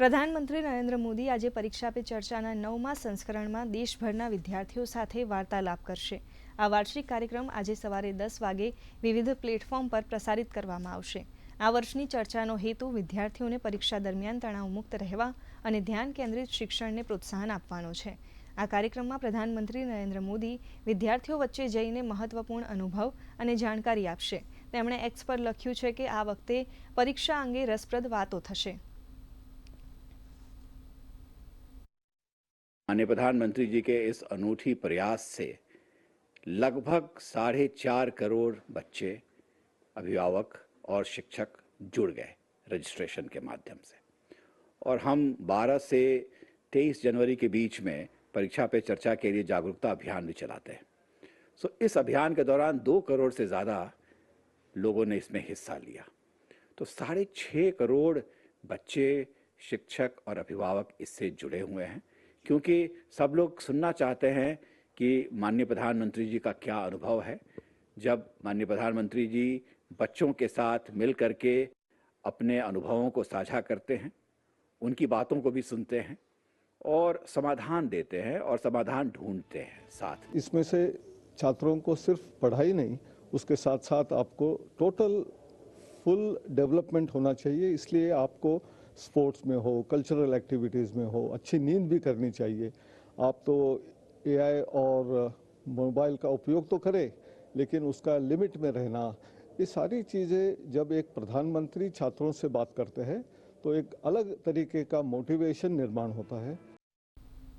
પ્રધાનમંત્રી નરેન્દ્ર મોદી આજે પરીક્ષા પે ચર્ચાના નવમા સંસ્કરણમાં દેશભરના વિદ્યાર્થીઓ સાથે વાર્તાલાપ કરશે. આ વાર્ષિક કાર્યક્રમ આજે સવારે દસ વાગે વિવિધ પ્લેટફોર્મ પર પ્રસારિત કરવામાં આવશે. આ વર્ષની ચર્ચાનો હેતુ વિદ્યાર્થીઓને પરીક્ષા દરમિયાન તણાવમુક્ત રહેવા અને ધ્યાન કેન્દ્રિત શિક્ષણને પ્રોત્સાહન આપવાનો છે. આ કાર્યક્રમમાં પ્રધાનમંત્રી નરેન્દ્ર મોદી વિદ્યાર્થીઓ વચ્ચે જઈને મહત્વપૂર્ણ અનુભવ અને જાણકારી આપશે. તેમણે એક્સ પર લખ્યું છે કે આ વખતે પરીક્ષા અંગે રસપ્રદ વાતો થશે. माननीय प्रधानमंत्री जी के इस अनूठी प्रयास से लगभग साढ़े चार करोड़ बच्चे, अभिभावक और शिक्षक जुड़ गए रजिस्ट्रेशन के माध्यम से। और हम 12 से 23 जनवरी के बीच में परीक्षा पे चर्चा के लिए जागरूकता अभियान भी चलाते हैं। सो इस अभियान के दौरान दो करोड़ से ज़्यादा लोगों ने इसमें हिस्सा लिया। तो साढ़े छः करोड़ बच्चे, शिक्षक और अभिभावक इससे जुड़े हुए हैं। क्योंकि सब लोग सुनना चाहते हैं कि माननीय प्रधानमंत्री जी का क्या अनुभव है। जब माननीय प्रधानमंत्री जी बच्चों के साथ मिल करके अपने अनुभवों को साझा करते हैं, उनकी बातों को भी सुनते हैं और समाधान देते हैं और समाधान ढूंढते हैं साथ। इसमें से छात्रों को सिर्फ़ पढ़ाई नहीं, उसके साथ साथ आपको टोटल फुल डेवलपमेंट होना चाहिए। इसलिए आपको स्पोर्ट्स में हो, कल्चरल एक्टिविटीज़ में हो, अच्छी नींद भी करनी चाहिए। आप तो एआई और मोबाइल का उपयोग तो करें, लेकिन उसका लिमिट में रहना, ये सारी चीज़ें जब एक प्रधानमंत्री छात्रों से बात करते हैं तो एक अलग तरीके का मोटिवेशन निर्माण होता है।